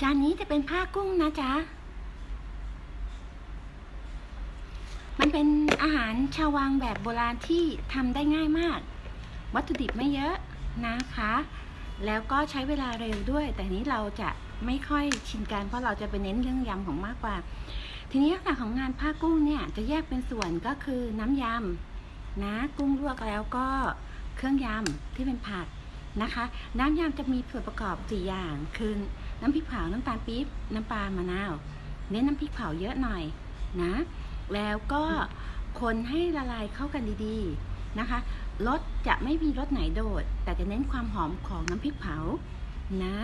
จานนี้จะเป็นผ้ากุ้งนะจ๊ะ มันเป็นอาหารชาววังแบบโบราณที่ทำได้ง่ายมาก วัตถุดิบไม่เยอะนะคะ แล้วก็ใช้เวลาเร็วด้วย แต่นี้เราจะไม่ค่อยชินกันเพราะเราจะไปเน้นเรื่องยำของมากกว่า ทีนี้ลักษณะของงานผ้ากุ้งเนี่ยจะแยกเป็นส่วนก็คือน้ำยำนะ กุ้งลวกแล้วก็เครื่องยำที่เป็นผัก นะคะ น้ำยำจะมีส่วนประกอบสี่อย่างคือน้ำพริกเผา น้ำตาลปี๊บ น้ำปลามะนาว เน้นน้ำพริกเผาเยอะหน่อยนะ แล้วก็คนให้ละลายเข้ากันดีๆนะคะรสจะไม่มีรสไหนโดด แต่จะเน้นความหอมของน้ำพริกเผานะ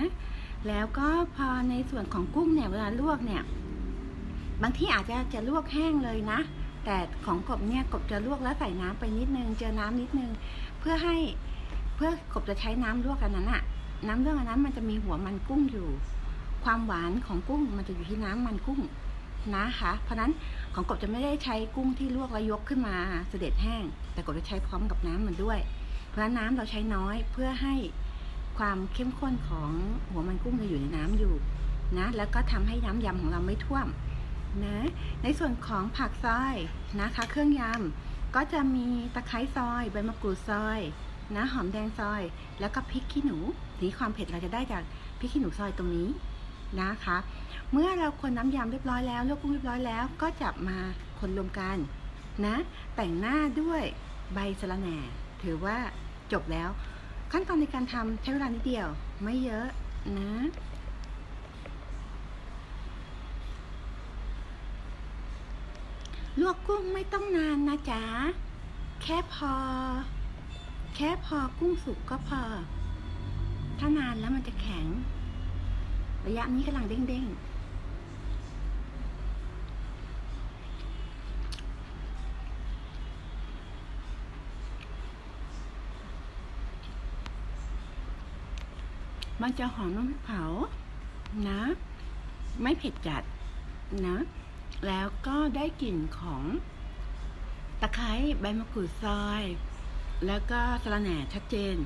แล้วก็พอในส่วนของกุ้งเนี่ยเวลาลวกเนี่ย บางที่อาจจะจะลวกแห้งเลยนะ แต่ของกบเนี่ยกบจะลวกแล้วใส่น้ำไปนิดนึง เจอน้ำนิดนึง เพื่อให้ เพื่อกบจะใช้น้ำลวกอันนั้นอะน้ำลวกอันนั้นมันจะมีหัวมันกุ้งอยู่ ความหวานของกุ้งมันจะอยู่ที่น้ำมันกุ้งนะคะ เพราะนั้นของกบจะไม่ได้ใช้กุ้งที่ลวกแล้วยกขึ้นมาเสด็จแห้ง แต่กบจะใช้พร้อมกับน้ำมันด้วย เพราะนั้นน้ำเราใช้น้อยเพื่อให้ความเข้มข้นของหัวมันกุ้งจะอยู่ในน้ำอยู่นะแล้วก็ทำให้น้ำยำของเราไม่ท่วมนะในส่วนของผักซอยนะคะ เครื่องยำก็จะมีตะไคร้ซอยใบมะกรูดซอย นะหอมแดงซอย แล้วก็พริกขี้หนูนี้ความเผ็ดเราจะได้จากพริกขี้หนูซอยตรงนี้นะคะ เมื่อเราคนน้ำยำเรียบร้อยแล้วลวกกุ้งเรียบร้อยแล้ว ก็จะมาคนรวมกันนะ แต่งหน้าด้วยใบสะระแหน่ ถือว่าจบแล้ว ขั้นตอนในการทำใช้เวลานิดเดียว ไม่เยอะนะลวกกุ้งไม่ต้องนานนะจ๊ะ แค่พอ แค่พอกุ้งสุกก็พอ ถ้านานแล้วมันจะแข็ง ระยะนี้กำลังเด้งๆ มันจะหอมน้ำพริกเผา นะ ไม่เผ็ดจัดนะ แล้วก็ได้กลิ่นของตะไคร้ใบมะกรูดซอย แล้วก็สะระแหน่ชัดเจน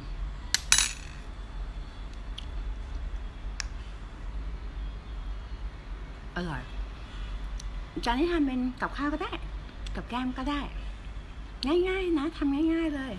อร่อยจานนี้ทำเป็นกับข้าวก็ได้ กับแก้มก็ได้ ง่ายๆนะทำง่าย ๆเลย